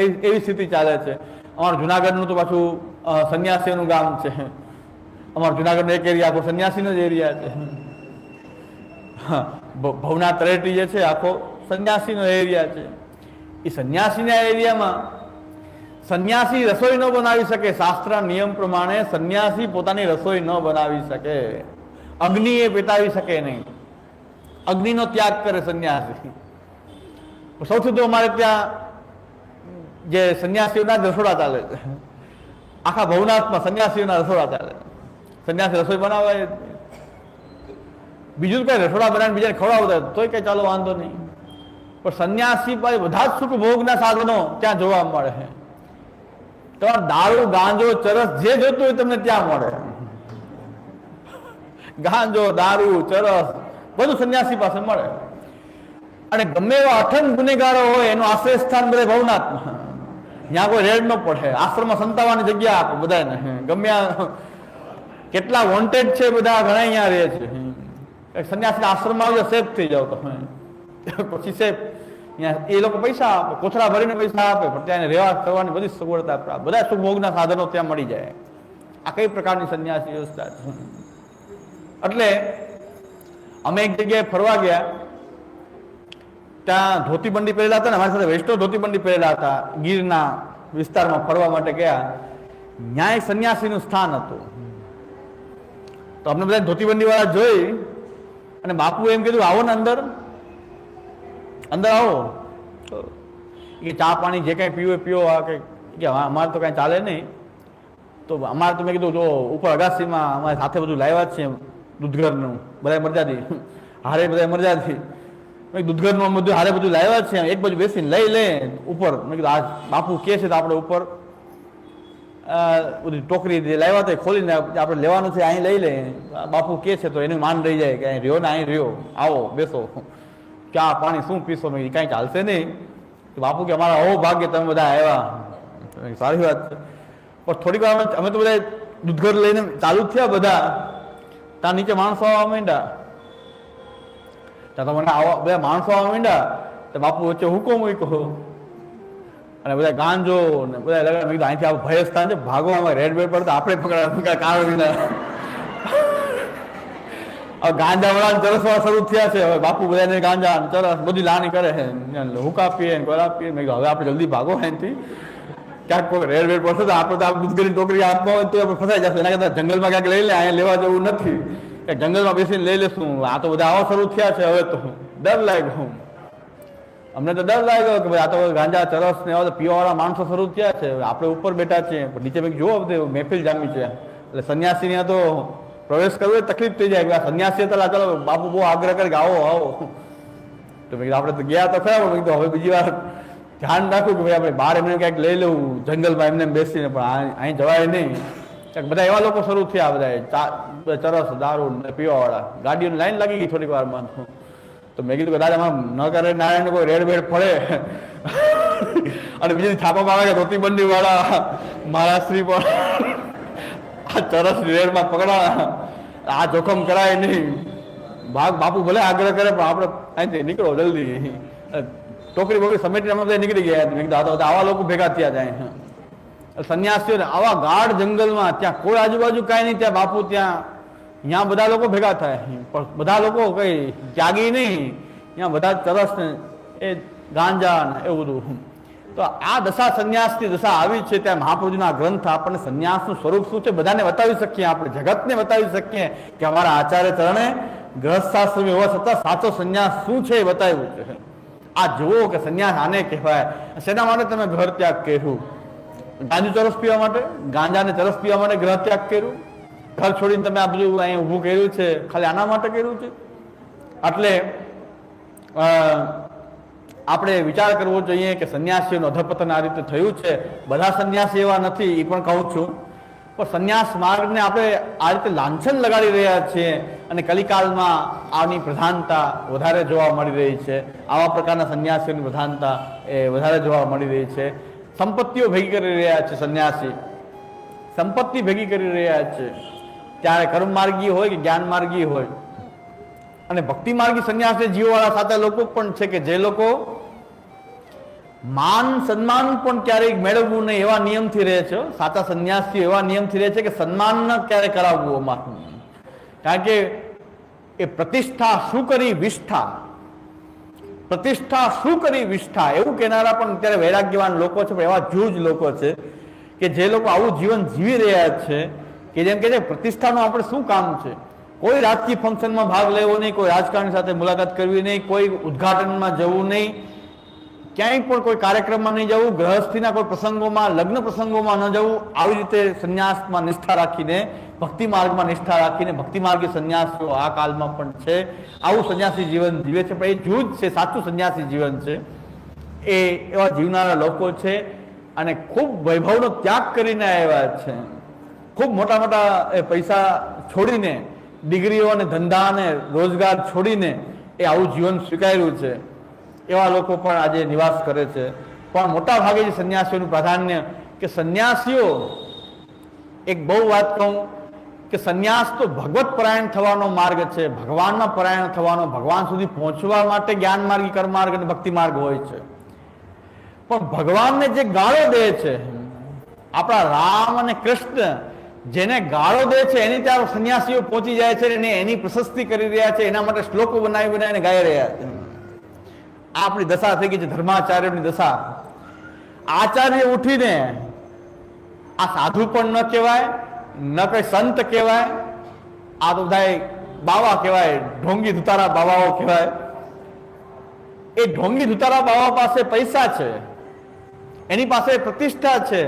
એવી સ્થિતિ ચાલે છે. અમારું જુનાગઢનું તો પાછું સંન્યાસીઓનું ગામ છે. અમારું જુનાગઢનો એક એરિયા આખો સંન્યાસીનો જ એરિયા છે. હા, ભ- ભવનાથ તળેટી જે છે આખો સંન્યાસીનો એરિયા છે. એ સંન્યાસીના એરિયામાં સંન્યાસી રસોઈ ન બનાવી શકે. શાસ્ત્ર નિયમ પ્રમાણે સંન્યાસી પોતાની રસોઈ ન બનાવી શકે. અગ્નિ એ પેટાવી શકે નહીં. અગ્નિનો ત્યાગ કરે સંન્યાસી. સૌથી તો અમારે ત્યાં જે સંન્યાસીઓના રસોડા ચાલે છે. આખા ભવનાથમાં સંન્યાસીઓના રસોડા ચાલે સંન્યાસી રસોઈ બનાવે. બીજું કઈ રસોડા બનાવીને બીજાને ખવડાવતા તોય કઈ ચાલો, વાંધો નહીં. પણ સંન્યાસી પાસે બધા જ સુખ ભોગના સાધનો ત્યાં જોવા મળે છે. તમારે દારૂ, ગાંજો, ચરસ જે જોતું હોય તમને ત્યાં મળે. ગાંજો, દારૂ, ચરસ બધું સંન્યાસી પાસે મળે. અને ગમે એવા અઠન ગુનેગારો હોય, એનું આશ્રય સ્થાન બધે ભવનાથમાં. ત્યાં કોઈ રેડ ન પડે. આશ્રમમાં સંતાવાની જગ્યા આપો બધાને. ગમે કેટલા વોન્ટેડ છે બધા ઘણા અહીંયા રહે છે. સંન્યાસી આશ્રમમાં આવજો સેફ થઈ જાવ તમે. પછી સેફ એ લોકો પૈસા આપે, કોથળા ભરીને પૈસા આપે, પણ ત્યાં રહેવા કરવાની બધી સગવડતા પ્રાપ્ત. બધા સુખભોગના સાધનો ત્યાં મળી જાય. આ કઈ પ્રકારની સંન્યાસી વ્યવસ્થા છે? એટલે અમે એક જગ્યાએ ફરવા ગયા. ત્યાં ધોતીબંડી પહેરેલા હતા ને, અમારી સાથે વૈષ્ણવ ધોતીબંડી પહેરેલા હતા, ગીરના વિસ્તારમાં ફરવા માટે ગયા. ન્યાય સંન્યાસીનું સ્થાન હતું. તો અમને બધા ધોતીબંડી વાળા જોઈ અને બાપુ એમ કીધું, આવો ને અંદર. અંદર આવો. એ ચા પાણી જે કાંઈ પીવો પીવો, આ કે અમારે તો કાંઈ ચાલે નહીં. તો અમારે તો મેં કીધું, જો ઉપર અગાસીમાં અમારે સાથે બધું લાવ્યા જ છે દૂધઘરનું. બધા મરજાથી હારે બધા મરજાથી મેં દૂધઘરનું બધું હારે બધું લાવ્યા છે. એક બાજુ બેસીને લઈ લે, ઉપર. મેં કીધું, આ બાપુ કે છે તો આપણે ઉપર. બધી ટોકરી જે લાવ્યા હતા ખોલીને આપણે લેવાનું છે, અહીં લઈ લે. બાપુ કે છે તો એનું માન રહી જાય કે અહીં રહ્યો ને અહીં રહ્યો. આવો, બેસો. કે આ પાણી શું પીશો? મેં કાંઈક કાંઈ ચાલશે નહીં. તો બાપુ કે, અમારા હો ભાગ્ય તમે બધા આવ્યા. સારી વાત. છે પણ થોડીક વાર અમે- અમે તો બધા દૂધઘર લઈને ચાલુ જ થયા બધા. ત્યાં નીચે માણસો આવવા માંડ્યા. ત્યાં તો મને આવા બધા માણસો આવવા માંડ્યા તો બાપુ વચ્ચે હુકમ મૂક્યો અને બધા ગાંજો ને બધા લગા મેં અહીંથી આ ભય સ્થાન છે, ભાગો, આમાં રેડ બેડ પડતા આપણે પકડા કારણ વિના. હવે ગાંજા વાળા ચરસવા શરૂ થયા છે. હવે બાપુ બધાને ગાંજા ચરસ, બધી લાણી કરે છે. હુકા પીએ ને ગોળા પીએ મેં હવે આપણે જલ્દી ભાગો અહીંથી. ક્યાંક કોઈ રેડ બેડ પડશે તો આપણે તો આ દૂધ ટોકરી આપવા હોય તો આપણે ફસાઈ જશે. એના કરતા જંગલમાં ક્યાંક લઈ લે, અહીંયા લેવા જવું નથી. કે જંગલમાં બેસીને લઈ લેશું. આ તો બધા આવા શરૂ થયા છે, હવે તો ડર લાગ્યો અમને તો ડર લાગ્યો કે ભાઈ આ તો ગાંજા, ચરસ ને એવા પીવાવાળા માણસો શરૂ થયા છે. આપણે ઉપર બેઠા છીએ. નીચે જોવો બધે, મહેફિલ જામી છે. એટલે સંન્યાસી ત્યાં તો પ્રવેશ કરવો તકલીફ થઈ જાય. સંન્યાસી હતા ચાલો બાપુ બહુ આગ્રહ કરે કે આવો આવો. તો મેં આપણે તો ગયા તો ખરા મેં હવે બીજી વાર ધ્યાન રાખવું કે ભાઈ આપણે બહાર એમને ક્યાંક લઈ લેવું. જંગલમાં એમને એમ બેસીને, પણ અહીં જવાય નહીં. બધા એવા લોકો શરૂ થયા બધા ચરસ, દારૂ ને પીવાવાળા. ગાડીઓની લાઈન લાગી ગઈ થોડીક વારમાં તો મેં કીધું કે દાદા આમાં ન કરે નારાયણ કોઈ રેડ બેડ પડે અને બીજી છાપા આવે કે ધોતી બંડી વાળા મહારાષ્ટ્રી પણ આ ચરસ રેડમાં પકડા આ જોખમ કરાય નહીં. ભાગ બાપુ ભલે આગ્રહ કરે, પણ આપણે અહીંથી નીકળો જલ્દી. ટોકરી બોકરી સમેટી અમે બધા નીકળી ગયા. મેં કીધું આવા લોકો ભેગા થયા જાય સંન્યાસીઓ આવા ગાઢ જંગલમાં ત્યાં કોઈ આજુબાજુ કાંઈ નહીં, ત્યાં બાપુ ત્યાં ત્યાં બધા લોકો ભેગા થાય. પણ બધા લોકો કઈ ત્યાગી નહીં. ત્યાં બધા ચરસ ને એ ગાંજા ને એવું બધું. તો આ દશા સંન્યાસની દશા આવી છે, ત્યાં મહાપ્રભુના ગ્રંથ આપણને સંન્યાસનું સ્વરૂપ શું છે, બધાને બતાવી શકીએ, આપણે જગતને બતાવી શકીએ કે અમારા આચાર્ય ચરણે ગ્રહસ્થાશ્રમ હોવા છતાં સાચો સંન્યાસ શું છે એ બતાવ્યું છે. આ જુઓ કે સંન્યાસ આને કહેવાય. શેના માટે તમે ઘર ત્યાગ કર્યું. ગાંજુ ચરસ પીવા માટે, ગાંજાને ચરસ પીવા માટે ગ્રહ ત્યાગ કર્યું. ઘર છોડીને તમે આ બધું અહીં ઊભું કર્યું છે, ખાલી આના માટે કર્યું છે? એટલે આપણે વિચાર કરવો જોઈએ કે સંન્યાસીઓનું અધપતન આ રીતે થયું છે. બધા સંન્યાસી એવા નથી, એ પણ કહું છું. પણ સંન્યાસ માર્ગને આપણે આ રીતે લાંછન લગાડી રહ્યા છીએ અને કલિકાલમાં આની પ્રધાનતા વધારે જોવા મળી રહી છે. આવા પ્રકારના સંન્યાસીઓની પ્રધાનતા એ વધારે જોવા મળી રહી છે. સંપત્તિઓ ભેગી કરી રહ્યા છે, સંન્યાસી. સંપત્તિ ભેગી કરી રહ્યા છે. ત્યારે કર્મ માર્ગી હોય કે જ્ઞાન માર્ગી હોય. અને ભક્તિ માર્ગી સંન્યાસને જીવવાળા સાથે લોકો પણ છે કે જે લોકો માન સન્માન પણ ક્યારેય મેળવવું નહીં એવા નિયમથી રહે છે. સાચા સંન્યાસી એવા નિયમથી રહે છે કે સન્માન ન ક્યારે કરાવવું, અમારું. કારણ કે એ પ્રતિષ્ઠા શું કરી? વિષ્ઠા. પ્રતિષ્ઠા શું કરી વિષ્ઠા? એવું કહેનારા પણ અત્યારે વૈરાગ્યવાન લોકો છે, પણ એવા જૂજ લોકો છે કે જે લોકો આવું જીવન જીવી રહ્યા છે, કે જેમ કે છે, પ્રતિષ્ઠાનું આપણે શું કામ છે? કોઈ રાજકીય ફંક્શનમાં ભાગ લેવો નહીં, કોઈ રાજકારણી સાથે મુલાકાત કરવી નહીં, કોઈ ઉદ્ઘાટનમાં જવું નહીં. ક્યાંય પણ કોઈ કાર્યક્રમમાં નહીં જવું, ગ્રહસ્થીના કોઈ પ્રસંગોમાં, લગ્ન પ્રસંગોમાં ન જવું, આવી રીતે સંન્યાસમાં નિષ્ઠા રાખીને, ભક્તિ માર્ગમાં નિષ્ઠા રાખીને, ભક્તિ માર્ગે સંન્યાસીઓ આ કાલમાં પણ છે. આવું સંન્યાસી જીવન જીવે છે, પણ એ જૂજ છે, સાચું સંન્યાસી જીવન છે. એ એવા જીવનારા લોકો છે અને ખૂબ વૈભવનો ત્યાગ કરીને આવ્યા છે. ખૂબ મોટા મોટા પૈસા છોડીને, ડિગ્રીઓ અને ધંધા અને રોજગાર છોડીને એ આવું જીવન સ્વીકાર્યું છે. એવા લોકો પણ આજે નિવાસ કરે છે. પણ મોટા ભાગે જે સંન્યાસીઓનું પ્રાધાન્ય કે સંન્યાસીઓ, એક બહુ વાત કહું કે સંન્યાસ તો ભગવત પરાયણ થવાનો માર્ગ છે. ભગવાનમાં પરાયણ થવાનો, ભગવાન સુધી પહોંચવા માટે જ્ઞાન માર્ગી કર્માર્ગ અને ભક્તિ માર્ગ હોય છે. પણ ભગવાનને જે ગાળો દે છે, આપણા રામ અને કૃષ્ણ જેને ગાળો દે છે, એની ત્યાં સંન્યાસીઓ પહોંચી જાય છે અને એની પ્રશસ્તિ કરી રહ્યા છે. એના માટે શ્લોકો બનાવી બનાવીને ગાઈ રહ્યા છે. આ આપણી દશા થઈ ગઈ છે, ધર્માચાર્યની દશા. આચાર્ય ઉઠીને આ સાધુ પણ ન કહેવાય, ન કઈ સંત કહેવાય, આ તો બધા બાવા કહેવાય, ઢોંગી ધુતારા બાવાઓ કહેવાય. એ ઢોંગી ધુતારા બાવા પાસે પૈસા છે, એની પાસે પ્રતિષ્ઠા છે,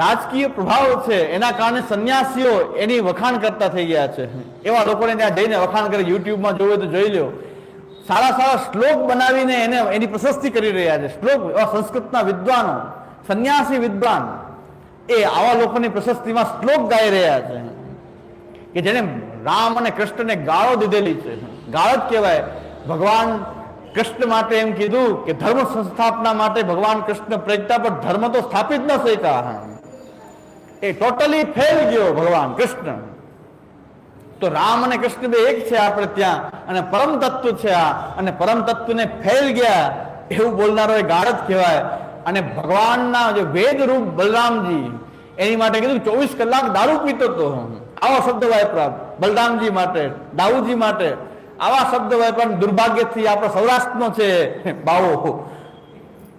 રાજકીય પ્રભાવ છે, એના કારણે સંન્યાસીઓ એની વખાણ કરતા થઈ ગયા છે. એવા લોકોને ત્યાં જઈને વખાણ કરે, યુટ્યુબમાં જોવે તો જોઈ લો સારા સારા શ્લોક બનાવીને એને એની પ્રશસ્તિ કરી રહ્યા છે. શ્લોક એવા સંસ્કૃતના વિદ્વાનો, સંન્યાસી વિદ્વાન, એ આવા લોકોની પ્રશસ્તિમાં શ્લોક ગાઈ રહ્યા છે. કે જેને રામ અને કૃષ્ણને ગાળો દીધેલી છે. ગાળો જ કહેવાય. ભગવાન કૃષ્ણ માટે એમ કીધું કે ધર્મ સંસ્થાપના માટે ભગવાન કૃષ્ણ પ્રજ્ઞા પર ધર્મ તો સ્થાપિત ન શક્યા એ ટોટલી ફેલ ગયો ભગવાન કૃષ્ણ. તો રામ અને કૃષ્ણ બે એક છે આપણે ત્યાં. અને પરમ તત્વ છે આ. અને પરમ તત્વને ફેલ ગયા. એવું બોલનારો એ ગાળ જ કહેવાય. અને ભગવાનના જે વેદ રૂપ બલરામજી, એની માટે કીધું ચોવીસ કલાક દારૂ પીતો હતો આવો શબ્દ વાપરા. બલરામજી માટે દાઉજી માટે. આવા શબ્દ વાપરા દુર્ભાગ્યથી આપણો સૌરાષ્ટ્રનો છે. બાવો.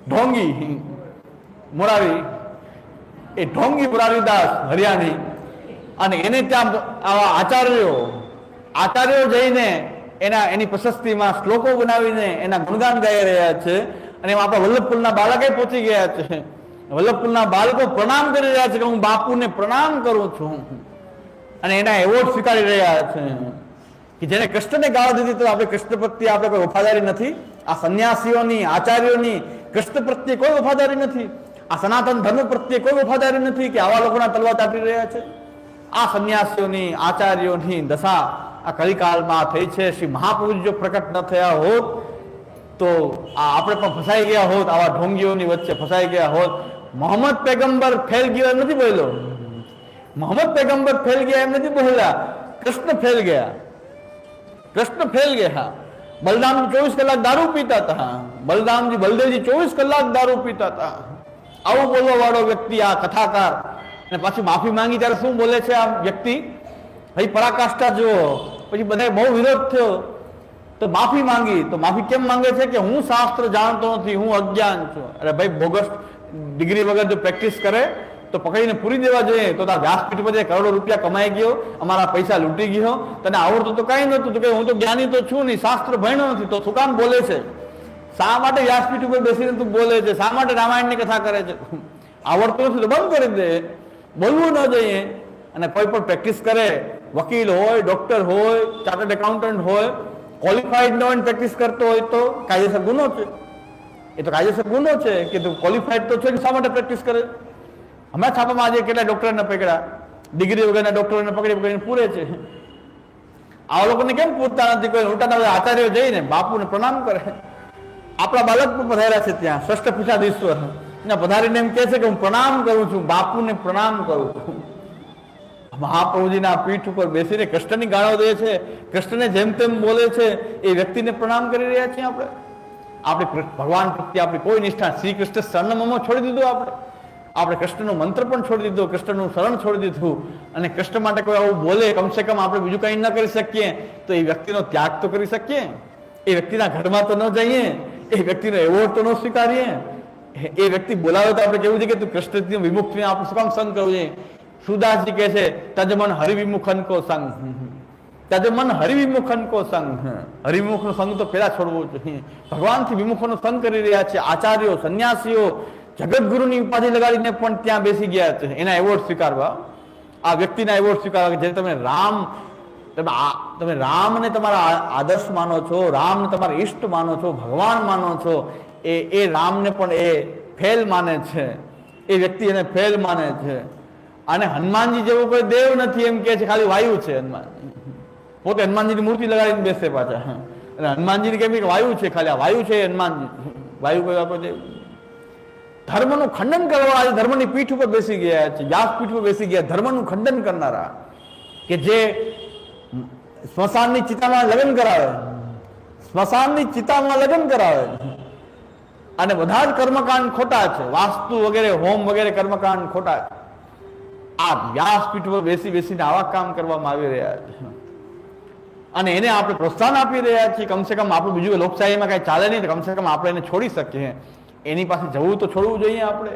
ઢોંગી. મોરારી. એ ઢોંગી મુરારીદાસ હરિયાણી. અને એને ત્યાં આવા આચાર્યો આચાર્યો જઈને એના, એની પ્રશસ્તિમાં શ્લોકો બનાવીને એના ગુણગાન ગાઈ રહ્યા છે. અને એમાં આપણા વલ્લભપુરના બાળકે પહોંચી ગયા છે. વલ્લભપુરના બાળકો પ્રણામ કરી રહ્યા છે કે હું બાપુને પ્રણામ કરું છું. અને એના એવોર્ડ સ્વીકારી રહ્યા છે કે જેને કૃષ્ણને ગાળો દીધી તો આપણે કૃષ્ણ પ્રત્યે આપણે કોઈ વફાદારી નથી. આ સંન્યાસીઓની, આચાર્યોની કૃષ્ણ પ્રત્યે કોઈ વફાદારી નથી. આ સનાતન ધર્મ પ્રત્યે કોઈ વફાદારી નથી કે આવા લોકોના તલવા તાપી રહ્યા છે. આ સંન્યાસીઓની, આચાર્યોની દશા આ કલિકાલમાં થઈ છે. શ્રી મહાપુરુષ જો પ્રકટ ન થયા હોત, તો આ આપણે પણ ફસાઈ ગયા હોત, આવા ઢોંગીઓની વચ્ચે ફસાઈ ગયા હોત. મોહમ્મદ પેગંબર ફેલ ગયો નથી બોલ્યો? મોહમ્મદ પેગંબર ફેલ ગયા એમ નથી બોલ્યા? કૃષ્ણ ફેલ ગયા. કૃષ્ણ ફેલ ગયા. બલરામજી ચોવીસ કલાક દારૂ પીતા હતા. બલરામજી, બલદેવજી ચોવીસ કલાક દારૂ પીતા હતા. આવું બોલવા વાળો વ્યક્તિ આ કથાકાર અને પાછી માફી માંગી ત્યારે શું બોલે છે આ વ્યક્તિ? ભાઈ, પરાકાષ્ઠા જુઓ. પછી બધાએ બહુ વિરોધ થયો. તો માફી માંગી. તો માફી કેમ માંગે છે કે હું શાસ્ત્ર જાણતો નથી, હું અજ્ઞાન છું. અરે ભાઈ, બોગસ ડિગ્રી વગર જો પ્રેક્ટિસ કરે, તો પકડીને પૂરી દેવા જોઈએ. તો તાર વ્યાસપીઠ પર કરોડો રૂપિયા કમાઈ ગયો, અમારા પૈસા લૂંટી ગયો. તને આવડતું તો કઈ નતું કે હું તો જ્ઞાની તો છું નહીં, શાસ્ત્ર ભણ્યો નથી. તો શું કામ બોલે છે? શા માટે વ્યાસપીઠ ઉપર બેસીને તું બોલે છે? શા માટે રામાયણની કથા કરે છે? આવડતું નથી તો બંધ કરી દે. બોલવું ન જોઈએ અને કોઈ પણ પ્રેક્ટિસ કરે, વકીલ હોય ડોક્ટર હોય ચાર્ટર્ડ એકાઉન્ટન્ટ હોય ક્વોલિફાઈડ ન હોય પ્રેક્ટિસ કરતો હોય તો કાયદેસર ગુનો છે. એ તો કાયદેસર ગુનો છે કે તું ક્વોલિફાઈડ તો છે શા માટે પ્રેક્ટિસ કરે? હમણાં છાપામાં આજે કેટલા ડોક્ટરને પકડ્યા? ડિગ્રી વગરના ડોક્ટરોને પકડી પકડીને પૂરે છે. આવા લોકોને કેમ પૂરતા નથી? કોઈ ઉલટાના આચાર્યો જઈને બાપુને પ્રણામ કરે. આપણા બાળક પણ પધાર્યા છે ત્યાં ષષ્ઠ પીઠાધીશ્વર. ને પધારીને એમ કહે છે કે હું પ્રણામ કરું છું, બાપુને પ્રણામ કરું છું. મહાપ્રભુજીના પીઠ ઉપર બેસીને કૃષ્ણની ગાળો દે છે, કૃષ્ણને જેમ તેમ બોલે છે, એ વ્યક્તિને પ્રણામ કરી રહ્યા છીએ આપણે. આપણે ભગવાન પ્રત્યે આપણી કોઈ નિષ્ઠા શ્રી કૃષ્ણ શરણમાં છોડી દીધું આપણે. આપણે કૃષ્ણનો મંત્ર પણ છોડી દીધો, કૃષ્ણનું શરણ છોડી દીધું. અને કૃષ્ણ માટે કોઈ આવું બોલે, કમસે કમ આપણે બીજું કંઈ ન કરી શકીએ, તો એ વ્યક્તિનો ત્યાગ તો કરી શકીએ. એ વ્યક્તિના ઘરમાં તો ન જઈએ, એ વ્યક્તિનો એવોર્ડ તો ન સ્વીકારીએ. એ- વ્યક્તિ બોલાવે તો આપણે કેવું છે કે તું કૃષ્ણથી વિમુખ થઈને આપણે શું સંગ કરવું જોઈએ સુદાસજી કહે છે તજ મન હરિવિમુખન કો સંગ. તજ મન હરિવિમુખન કો સંગ. હરિવિમુખનો સંગ તો પેલા છોડવો જોઈએ ભગવાનથી વિમુખોનો સંગ કરી રહ્યા છે, આચાર્યો, સંન્યાસીઓ જગતગુરુની ઉપાધિ લગાડીને પણ ત્યાં બેસી ગયા છે. એના એવોર્ડ સ્વીકારવા. આ વ્યક્તિના એવોર્ડ સ્વીકારવા જે તમે રામ, તમે તમે રામને તમારા આદર્શ માનો છો, રામને તમારા ઈષ્ટ માનો છો, ભગવાન માનો છો એ એ રામને પણ એ ફેલ માને છે. એ વ્યક્તિ એને ફેલ માને છે. અને હનુમાનજી જેવો કોઈ દેવ નથી એમ કે છે, ખાલી વાયુ છે હનુમાન. પોતે હનુમાનજીની મૂર્તિ લગાડીને બેસે પાછા. અને હનુમાનજીને કેમ કે વાયુ છે, ખાલી આ વાયુ છે હનુમાનજી. વાયુ કોઈ આપણે ધર્મનું ખંડન કરવા આજે ધર્મની પીઠ ઉપર બેસી ગયા છે. વ્યાસ પીઠ ઉપર બેસી ગયા. ધર્મનું ખંડન કરનારા કે જે સ્મશાનની ચિતામાં લગ્ન કરાવે. સ્મશાનની ચિતામાં લગ્ન કરાવે. અને બધા જ કર્મકાંડ ખોટા છે. વાસ્તુ વગેરે, હોમ વગેરે કર્મકાંડ ખોટા છે. આ વ્યાસપીઠ પર બેસી બેસીને આવા કામ કરવામાં આવી રહ્યા છે. અને એને આપણે પ્રોત્સાહન આપી રહ્યા છીએ. કમસે કમ આપણું બીજું લોકશાહીમાં કઈ ચાલે નહીં, તો કમસે કમ આપણે એને છોડી શકીએ. એની પાસે જવું તો છોડવું જોઈએ આપણે.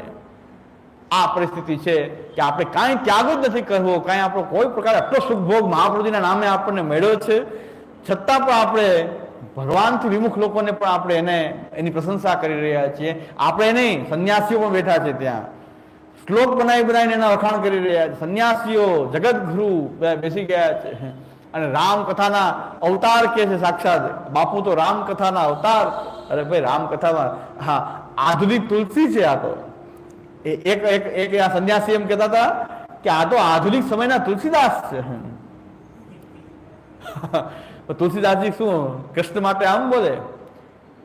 આ પરિસ્થિતિ છે કે આપણે કાંઈ ત્યાગ જ નથી કરવો. કાંઈ આપણો કોઈ પ્રકાર આટલો સુખભોગ મહાપ્રભુજીના નામે આપણને મળ્યો છે. છતાં પણ આપણે ભગવાનથી વિમુખ લોકોને પણ આપણે એને, એની પ્રશંસા કરી રહ્યા છીએ. આપણે નહીં, સંન્યાસીઓ પણ બેઠા છે ત્યાં. શ્લોક બનાવી બનાવીને એના વખાણ કરી રહ્યા છે. સંન્યાસીઓ જગતગુરુ બેસી ગયા છે. અને રામ કથાના અવતાર કે છે સાક્ષાત. બાપુ તો રામ કથાના અવતાર. અરે ભાઈ, રામકથામાં, હા, આધુનિક તુલસી છે આ તો. એ- એક એક એક આ સંન્યાસી એમ કહેતા હતા કે આ તો આધુનિક સમયના તુલસીદાસ છે. તુલસીદાસજી શું, કૃષ્ણ માટે આમ બોલે?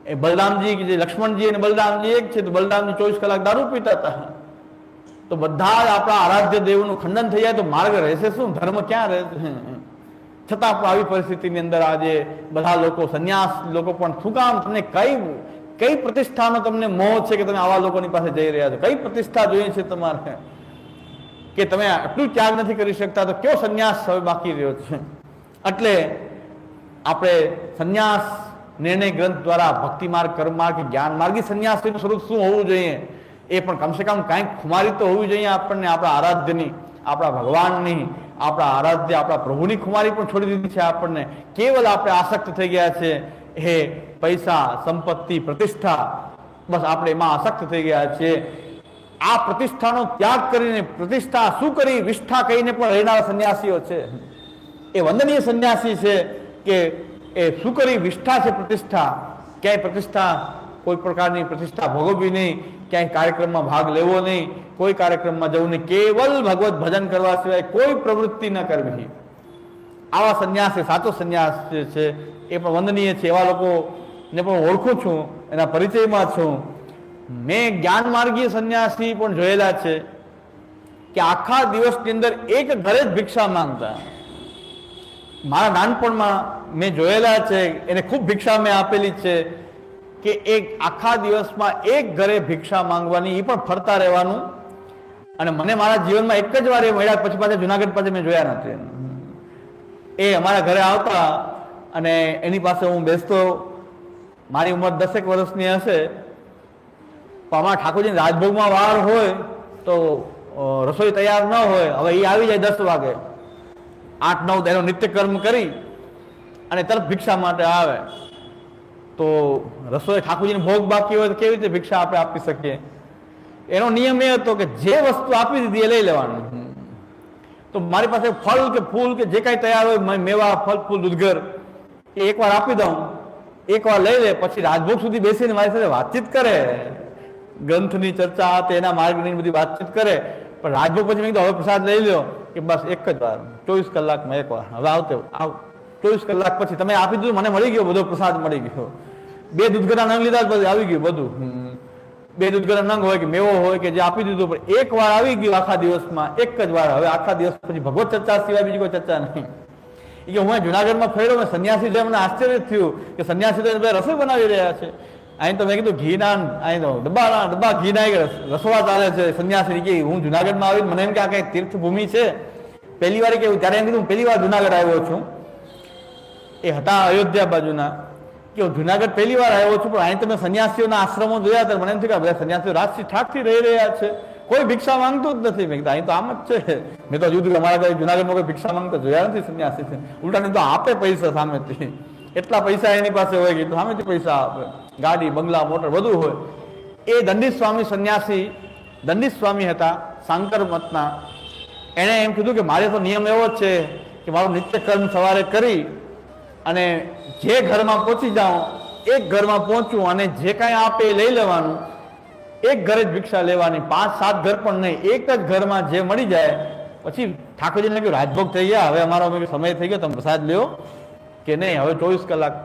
એ બલરામજી કે જે લક્ષ્મણજી અને બલરામજી એક છે, તો બલરામજી ચોવીસ કલાક દારૂ પીતા હતા. તો બધા જ આપણા આરાધ્ય દેવનું ખંડન થઈ જાય તો માર્ગ રહેશે શું? ધર્મ ક્યાં રહેશે? છતાં પણ આવી પરિસ્થિતિની અંદર આજે બધા લોકો, સંન્યાસ લોકો પણ શું કામ તમને કઈ કઈ પ્રતિષ્ઠાનો તમને મોહ છે કે તમે આવા લોકોની પાસે જઈ રહ્યા છો? કઈ પ્રતિષ્ઠા જોઈએ છે તમારે? કે તમે આટલું ત્યાગ નથી કરી શકતા, તો કયો સંન્યાસ હવે બાકી રહ્યો છે? એટલે આપણે સંન્યાસ નિર્ણય ગ્રંથ દ્વારા ભક્તિ માર્ગ, કર્મ માર્ગ જ્ઞાન માર્ગી સંન્યાસનું સ્વરૂપ શું હોવું જોઈએ? એ પણ કમસે કમ કાંઈક ખુમારી તો હોવી જોઈએ આપણને, આપણા આરાધ્યની, આપણા ભગવાનની, આપણા આરાધ્ય, આપણા પ્રભુની ખુમારી પણ છોડી દીધી છે આપણને. કેવલ આપણે આસક્ત થઈ ગયા છે. હે, પૈસા, સંપત્તિ, પ્રતિષ્ઠા, બસ આપણે એમાં આસક્ત થઈ ગયા છે. આ પ્રતિષ્ઠાનો ત્યાગ કરીને પ્રતિષ્ઠા શું કરી? વિષ્ઠા કહીને પણ રહેનારા સંન્યાસીઓ છે. એ વંદનીય સંન્યાસી છે. કે એ શું કરી? વિષ્ઠા છે પ્રતિષ્ઠા. ક્યાંય પ્રતિષ્ઠા? કોઈ પ્રકારની પ્રતિષ્ઠા ભોગવવી નહીં. ક્યાંય કાર્યક્રમમાં ભાગ લેવો નહીં. કોઈ કાર્યક્રમમાં જવું નહીં. કેવલ ભગવત ભજન કરવા સિવાય કોઈ પ્રવૃત્તિ ન કરવી. આવા સંન્યાસ એ સાચો સંન્યાસ જે છે, એ પણ વંદનીય છે. એવા લોકોને પણ ઓળખું છું, એના પરિચયમાં છું. મેં જ્ઞાન માર્ગીય સંન્યાસી પણ જોયેલા છે કે આખા દિવસની અંદર એક ઘરે જ ભિક્ષા માંગતા. મારા નાનપણમાં મેં જોયેલા છે, એને ખૂબ ભિક્ષા મેં આપેલી છે કે એક આખા દિવસમાં એક ઘરે ભિક્ષા માંગવાની, એ પણ ફરતા રહેવાનું. અને મને મારા જીવનમાં એક જ વાર એ મળ્યા, પછી પાછા જુનાગઢ પાસે મેં જોયા નથી. એ અમારા ઘરે આવતા અને એની પાસે હું બેસતો, મારી ઉંમર દસેક વર્ષની હશે. પણ અમારા ઠાકોરજી રાજભોગમાં વાર હોય તો રસોઈ તૈયાર ન હોય, હવે એ આવી જાય દસ વાગે. આઠ, નવ તેનો નિત્યકર્મ કરી અને તરત ભિક્ષા માટે આવે. તો રસોઈ ઠાકોરજીને ભોગ બાકી હોય તો કેવી રીતે ભિક્ષા આપણે આપી શકીએ? એનો નિયમ એ હતો કે જે વસ્તુ આપી દીધી એ લઈ લેવાનું. તો મારી પાસે ફળ કે ફૂલ કે જે કાંઈ તૈયાર હોય મેવા, ફળ, ફૂલ દૂધગર એ એકવાર આપી દઉં, એકવાર લઈ લે, પછી રાજભોગ સુધી બેસીને મારી સાથે વાતચીત કરે. ગ્રંથની ચર્ચા તેના માર્ગની બધી વાતચીત કરે. પણ રાજભોગ પછી મેં હવે પ્રસાદ લઈ લ્યો. કે બસ એક જ વાર. ચોવીસ કલાકમાં એક વાર. હવે આવતે આવ. ચોવીસ કલાક પછી તમે આપી દીધું, મને મળી ગયો, બધો પ્રસાદ મળી ગયો. બે દૂધગરા નંગ લીધા પછી આવી ગયું બધું. બે દૂધગરા નંગ હોય કે મેવો હોય કે જે આપી દીધું, પણ એક વાર આવી ગયું આખા દિવસમાં. એક જ વાર. હવે આખા દિવસ પછી ભગવત ચર્ચા સિવાય બીજી કોઈ ચર્ચા નહીં. કે હું જુનાગઢમાં ફર્યો મેં સંન્યાસી છે મને આશ્ચર્ય થયું કે સંન્યાસી તો રસોઈ બનાવી રહ્યા છે. અહીં તો મેં કીધું, ઘીના અહીં તો ડબ્બા ડબ્બા ઘીના રસોડા ચાલે છે, સંન્યાસી કે હું જુનાગઢમાં આવી મને એમ કે આ કઈ તીર્થભૂમિ છે? પહેલી વાર કેવું ત્યારે એમ કીધું પહેલી વાર જુનાગઢ આવ્યો છું. એ હતા અયોધ્યા બાજુના. કે જુનાગઢ પહેલી વાર આવ્યો છું, પણ અહીં તમે સંન્યાસીઓના આશ્રમો જોયા ત્યારે મને એમ થયું કે બધા સંન્યાસીઓ રાજથી ઠાકથી રહી રહ્યા છે. કોઈ ભિક્ષા માંગતું જ નથી. મેં કીધું અહીં તો આમ જ છે. મેં તો સુધી અમારા કોઈ જુનાગઢમાં કોઈ ભિક્ષા માંગતા જોયા નથી સંન્યાસી છે ઉલટાને તો આપે પૈસા સામેથી. એટલા પૈસા એની પાસે હોય કે સામેથી પૈસા આપે. ગાડી, બંગલા, મોટર બધું હોય. એ દંડિત સ્વામી સંન્યાસી દંડિત સ્વામી હતા, સાંકર મતના. એણે એમ કીધું કે મારે તો નિયમ એવો જ છે કે મારું નિત્ય કર્મ સવારે કરી અને જે ઘરમાં પહોંચી જાઉં, એક ઘરમાં પહોંચું અને જે કાંઈ આપે એ લઈ લેવાનું. એક ઘરે જ ભિક્ષા લેવાની, પાંચ, સાત ઘર પણ નહીં, એક જ ઘરમાં જે મળી જાય. પછી ઠાકોરજીને કહ્યું રાજભોગ થઈ ગયા, હવે અમારો સમય થઈ ગયો, તમે પ્રસાદ લ્યો. કે નહીં, હવે ચોવીસ કલાક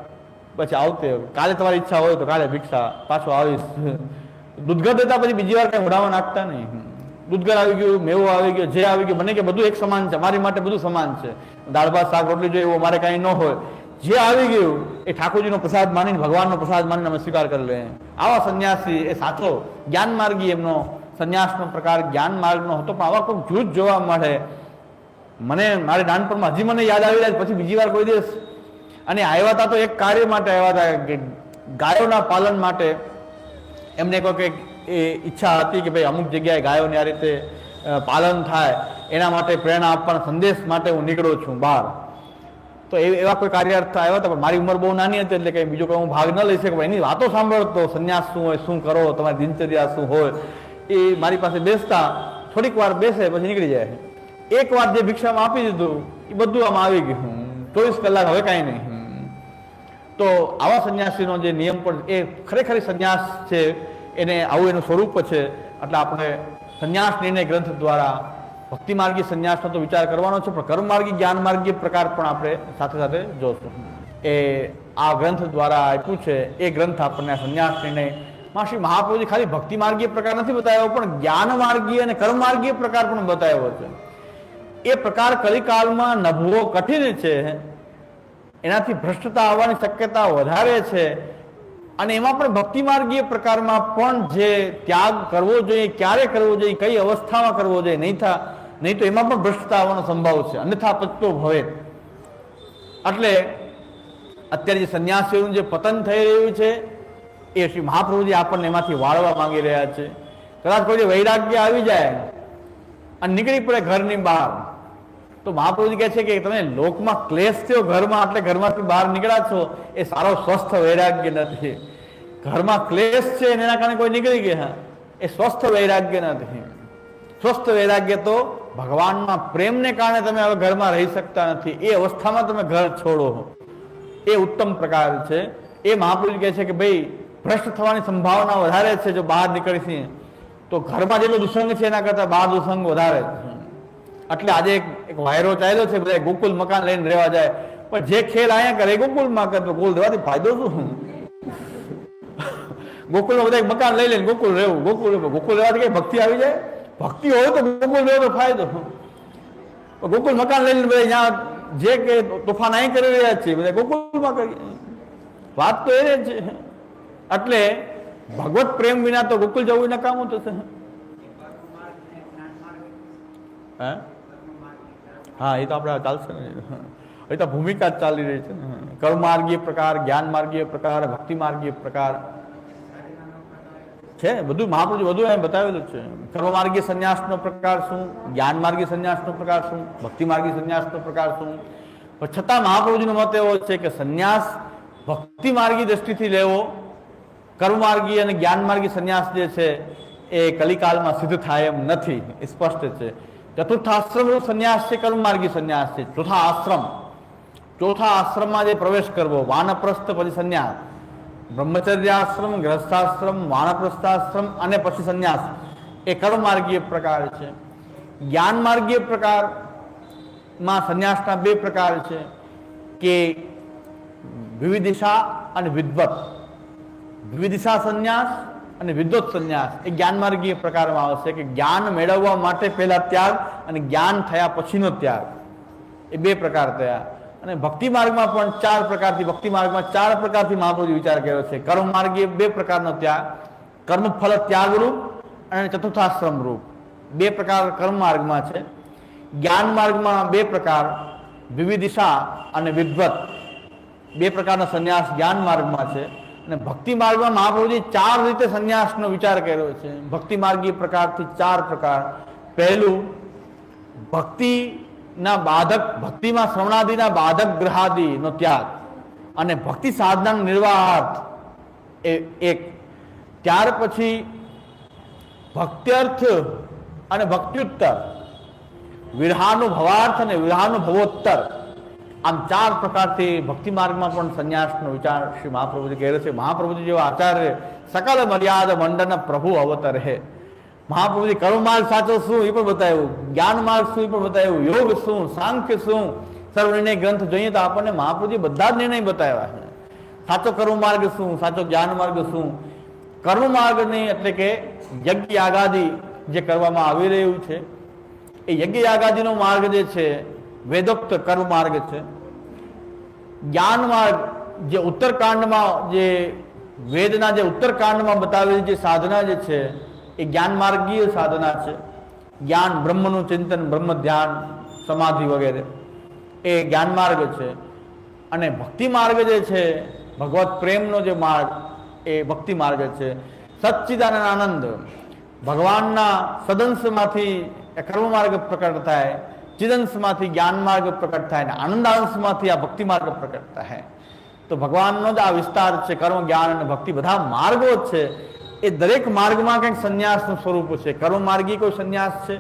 પછી આવતે કાલે તમારી ઈચ્છા હોય તો કાલે ભિક્ષા, પાછો આવીશ. દૂધઘર દેતા પછી બીજી વાર કઈ વડાવા નાખતા નહીં. દૂધઘર આવી ગયું, મેવો આવી ગયો, જે આવી ગયું, મને કે બધું એક સમાન છે, મારી માટે બધું સમાન છે. દાળ, ભાત, શાક, રોટલી જોઈએ એવું મારે કાંઈ ન હોય. જે આવી ગયું, એ ઠાકોરજીનો પ્રસાદ માનીને, ભગવાનનો પ્રસાદ માનીને અમે સ્વીકાર કરી લઈએ. આવા સંન્યાસી એ સાચો જ્ઞાન માર્ગી એમનો સંન્યાસનો પ્રકાર જ્ઞાન માર્ગનો હતો, પણ આવા કોઈ જૂથ જોવા મળે. મને, મારે નાનપણમાં હજી મને યાદ આવી જાય, પછી બીજી વાર કોઈ દિવસ અને આવ્યા હતા તો એક કાર્ય માટે આવ્યા હતા કે ગાયોના પાલન માટે. એમને કોઈ કંઈક એ ઈચ્છા હતી કે ભાઈ અમુક જગ્યાએ ગાયોને આ રીતે પાલન થાય, એના માટે પ્રેરણા આપવાના સંદેશ માટે હું નીકળું છું બહાર. તો એવા કોઈ કાર્યાર્થ આવ્યા હતા પણ મારી ઉંમર બહુ નાની હતી એટલે કે બીજો કોઈ હું ભાગ ન લઈ શકું એની વાતો સાંભળતો સંન્યાસ શું હોય, શું કરો, તમારી દિનચર્યા શું હોય, એ મારી પાસે બેસતા, થોડીક વાર બેસે, પછી નીકળી જાય. એક વાર જે ભિક્ષામાં આપી દીધું, એ બધું આમાં આવી ગયું. ચોવીસ કલાક હવે કાંઈ નહીં. તો આવા સંન્યાસીનો જે નિયમ પણ એ ખરેખર સંન્યાસ છે, એને આવું એનું સ્વરૂપ છે. એટલે આપણે સંન્યાસ નિર્ણય ગ્રંથ દ્વારા ભક્તિ માર્ગી સંન્યાસનો તો વિચાર કરવાનો છે, પણ કર્મ માર્ગી જ્ઞાન માર્ગી પ્રકાર પણ આપણે સાથે સાથે જોશું. એ આ ગ્રંથ દ્વારા આપ્યું છે. એ ગ્રંથ આપણને સંન્યાસ નિર્ણયમાં મહાપ્રભુજી ખાલી ભક્તિ માર્ગીય પ્રકાર નથી બતાવ્યો, પણ જ્ઞાન માર્ગીય અને કર્મ માર્ગીય પ્રકાર પણ બતાવ્યો છે. એ પ્રકાર કલિકાલમાં નભવો કઠિન છે. એનાથી ભ્રષ્ટતા આવવાની શક્યતા વધારે છે. અને એમાં પણ ભક્તિ માર્ગીય પ્રકારમાં પણ જે ત્યાગ કરવો જોઈએ, ક્યારે કરવો જોઈએ, કઈ અવસ્થામાં કરવો જોઈએ, નહીં થા, નહીં તો એમાં પણ ભ્રષ્ટતા આવવાનો સંભાવ છે. અન્યથા પચતો ભવે. એટલે અત્યારે જે સંન્યાસીઓનું જે પતન થઈ રહ્યું છે, એ શ્રી મહાપ્રભુજી આપણને એમાંથી વાળવા માંગી રહ્યા છે. કદાચ કોઈ વૈરાગ્ય આવી જાય અને નીકળી પડે ઘરની બહાર. તો મહાપ્રભુજી કહે છે કે તમે લોકમાં ક્લેશ થયો, ઘરમાં એટલે ઘરમાંથી બહાર નીકળ્યા છો, એ સારો સ્વસ્થ વૈરાગ્ય નથી. ઘરમાં ક્લેશ છે એના કારણે કોઈ નીકળી ગયા. એ સ્વસ્થ વૈરાગ્ય નથી. સ્વસ્થ વૈરાગ્ય તો ભગવાનના પ્રેમને કારણે તમે હવે ઘરમાં રહી શકતા નથી. એ અવસ્થામાં તમે ઘર છોડો. એ ઉત્તમ પ્રકાર છે. એ મહાપુરુષ કહે છે કે ભાઈ, ભ્રષ્ટ થવાની સંભાવના વધારે છે જો બહાર નીકળીશું. તો ઘરમાં જેટલો દુસંગ છે એના કરતાં બહાર દુસંગ વધારે છે. એટલે આજે એક એક વાયરો ચાલ્યો છે, બધા ગોકુલ મકાન લઈને રહેવા જાય. પણ જે ખેલ અહીંયા કરે એ ગોકુલમાં કરે તો ગોકુલ રહેવાથી ફાયદો શું? ગોકુલમાં બધા એક મકાન લઈ લઈને ગોકુલ રહેવું. ગોકુલ રહેવું. ગોકુલ રહેવાથી કઈ ભક્તિ આવી જાય? ભક્તિ હોય તો ગોકુલ રહેવાનો ફાયદો. પણ ગોકુલ મકાન લઈને બધા અહીંયા જે કે તોફાન અહીં કરી રહ્યા છીએ બધા ગોકુલમાં કરીએ વાત તો એ જ છે. એટલે ભગવત પ્રેમ વિના તો ગોકુલ જવું નકામું થશે. હે? હા, એ તો આપણે ચાલશે ને. એ તો ભૂમિકા જ ચાલી રહી છે. ને કર્મ માર્ગીય પ્રકાર જ્ઞાન માર્ગીય પ્રકાર ભક્તિ માર્ગીય પ્રકાર. છે, બધું મહાપુરુષ બધું એમ બતાવેલું છે. કર્મ માર્ગીય સંન્યાસનો પ્રકાર શું? જ્ઞાન માર્ગીય સંન્યાસનો પ્રકાર શું? ભક્તિ માર્ગીય સંન્યાસનો પ્રકાર શું? પણ છતાં મહાપ્રભુજીનો મત એવો છે કે સંન્યાસ ભક્તિ માર્ગી દ્રષ્ટિથી લેવો કર્મ માર્ગી અને જ્ઞાન માર્ગી સંન્યાસ જે છે, એ કલિકાલમાં સિદ્ધ થાય એમ નથી. એ સ્પષ્ટ છે. ચતુર્થ આશ્રમ સંન્યાસ છે કર્મ સંન્યાસ છે ચોથા આશ્રમ ચોથા આશ્રમમાં જે પ્રવેશ કરવો વાનપ્રસ્થ પછી સંન્યાસ બ્રહ્મચર્યાશ્રમ ગ્રસ્થાશ્રમ વાનપ્રસ્થાશ્રમ અને પછી સંન્યાસ એ કર્મ પ્રકાર છે જ્ઞાન માર્ગીય પ્રકારમાં સંન્યાસના બે પ્રકાર છે કે વિવિધિશા અને વિદ્વત વિવિધિશા સંન્યાસ અને વિદ્વત સંન્યાસ એ જ્ઞાન માર્ગીય પ્રકારમાં આવશે કે જ્ઞાન મેળવવા માટે પહેલા ત્યાગ અને જ્ઞાન થયા પછીનો ત્યાગ. એ બે પ્રકાર થયા. અને ભક્તિ માર્ગમાં પણ ચાર પ્રકારથી, ભક્તિ માર્ગમાં ચાર પ્રકારથી મહાપ્રભુજી વિચાર કર્યો છે. કર્મ માર્ગીય બે પ્રકારનો ત્યાગ. કર્મફલ ત્યાગરૂપ અને ચતુર્થાશ્રમ રૂપ. બે પ્રકાર કર્મ માર્ગમાં છે. જ્ઞાન માર્ગમાં બે પ્રકાર, વિવિધિશા અને વિદ્વત. બે પ્રકારના સંન્યાસ જ્ઞાન માર્ગમાં છે. અને ભક્તિ માર્ગમાં મહાપ્રભુજી ચાર રીતે સંન્યાસનો વિચાર કર્યો છે. ભક્તિ માર્ગીય પ્રકારથી ચાર પ્રકાર. પહેલું, ભક્તિના બાધક, ભક્તિમાં શ્રવણાદિના બાધક ગ્રહાદિનો ત્યાગ. અને ભક્તિ સાધનાનો નિર્વાહાર્થ એ એક. ત્યાર પછી ભક્ત્યર્થ અને ભક્ત્યુત્તર. વિરહાનું ભવાર્થ અને વિરહાનું ભવોત્તર આમ ચાર પ્રકારથી ભક્તિ માર્ગમાં પણ સંન્યાસનો વિચાર શ્રી મહાપ્રભુજી કહેલો છે. મહાપ્રભુજી જેવા આચાર્ય સકલ મર્યાદ મંડન પ્રભુ અવતર. હે મહાપ્રભુજી કર્મ માર્ગ સાચો શું એ પણ બતાવ્યું. જ્ઞાન માર્ગ શું એ પણ બતાવ્યું. યોગ શું, સાંખ્ય શું, સર્વ નિર્ણય ગ્રંથ જોઈએ તો આપણને મહાપ્રભુજી બધા જ નિર્ણય બતાવ્યા છે. સાચો કર્મ માર્ગ શું, સાચો જ્ઞાન માર્ગ શું? કર્મ માર્ગની એટલે કે યજ્ઞ આગાદી જે કરવામાં આવી રહ્યું છે. એ યજ્ઞ આગાદીનો માર્ગ જે છે, વેદોક્ત કર્મ માર્ગ છે. જ્ઞાન માર્ગ જે ઉત્તરકાંડમાં જે વેદના જે ઉત્તરકાંડમાં બતાવેલી જે સાધના જે છે, એ જ્ઞાન માર્ગીય સાધના છે. જ્ઞાન બ્રહ્મનું ચિંતન, બ્રહ્મ ધ્યાન, સમાધિ વગેરે. એ જ્ઞાન માર્ગ છે. અને ભક્તિ માર્ગ જે છે, ભગવત પ્રેમનો જે માર્ગ, એ ભક્તિ માર્ગ છે. સચ્ચિદાનંદ આનંદ ભગવાનના સદંશમાંથી કર્મ માર્ગ પ્રકટ થાય. ચિદંશમાંથી જ્ઞાન માર્ગ પ્રકટ થાય ને આનંદાંશમાંથી આ ભક્તિ માર્ગ પ્રકટ થાય તો ભગવાનનો જ આ વિસ્તાર છે કર્મ જ્ઞાન અને ભક્તિ બધા માર્ગો જ છે એ દરેક માર્ગમાં કંઈક સંન્યાસનું સ્વરૂપ છે કર્મ માર્ગી કોઈ સંન્યાસ છે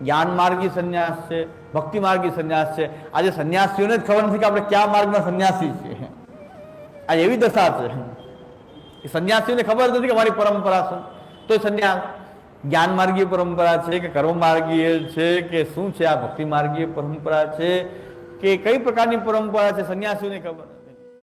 જ્ઞાન માર્ગી સંન્યાસ છે ભક્તિ માર્ગી સંન્યાસ છે આજે સંન્યાસીઓને જ ખબર નથી કે આપણે કયા માર્ગમાં સંન્યાસી છીએ આ એવી દશા છે સંન્યાસીઓને ખબર નથી કે અમારી પરંપરા છે તો સંન્યાસ જ્ઞાન માર્ગીય પરંપરા છે કે કર્મ માર્ગીય છે કે શું છે આ ભક્તિ માર્ગીય પરંપરા છે કે કઈ પ્રકારની પરંપરા છે? સંન્યાસીઓને ખબર.